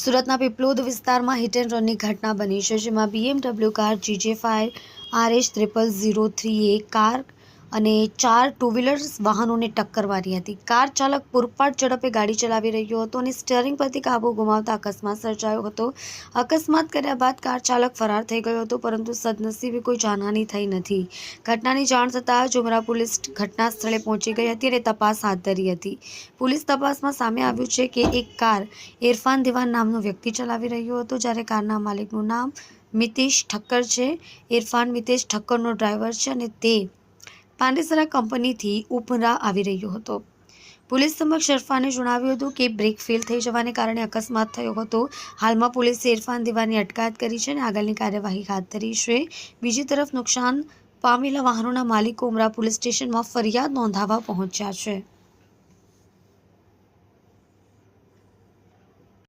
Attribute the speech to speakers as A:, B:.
A: સુરતના પીપલોદ વિસ્તારમાં hit and રનની ઘટના બની છે, જેમાં BMW car GJ five R H triple zero three એ કાર અને ચાર ટુ વ્હીલર્સ વાહનોને ટક્કર મારી હતી. કાર ચાલક પૂરપાટ ઝડપે ગાડી ચલાવી રહ્યો હતો અને સ્ટીયરિંગ પરથી કાબુ ગુમાવતા અકસ્માત સર્જાયો હતો. અકસ્માત કર્યા બાદ કાર ચાલક ફરાર થઈ ગયો હતો, પરંતુ સદનસીબે કોઈ જાનહાની થઈ નથી. ઘટનાની જાણ થતાં જુમરા પોલીસ ઘટના સ્થળે પહોંચી ગઈ હતી અને તપાસ હાથ ધરી હતી. પોલીસ તપાસમાં સામે આવ્યું છે કે એક કાર ઇરફાન દિવાન નામનો વ્યક્તિ ચલાવી રહ્યો હતો, જ્યારે કારના માલિકનું નામ મિતેશ ઠક્કર છે. ઇરફાન મિતેશ ઠક્કરનો ડ્રાઈવર છે અને તે પાંડેસરા કંપનીથી ઉપરા આવી રહ્યો હતો. પોલીસ સમક્ષ ઇરફાને જણાવ્યું હતું કે બ્રેક ફેલ થઈ જવાને કારણે અકસ્માત થયો હતો. હાલમાં પોલીસે ઇરફાન દિવાની અટકાયત કરી છે અને આગળની કાર્યવાહી હાથ ધરી છે. બીજી તરફ નુકસાન પામેલા વાહનોના માલિકો ઉમરા પોલીસ સ્ટેશનમાં ફરિયાદ નોંધાવવા પહોંચ્યા છે.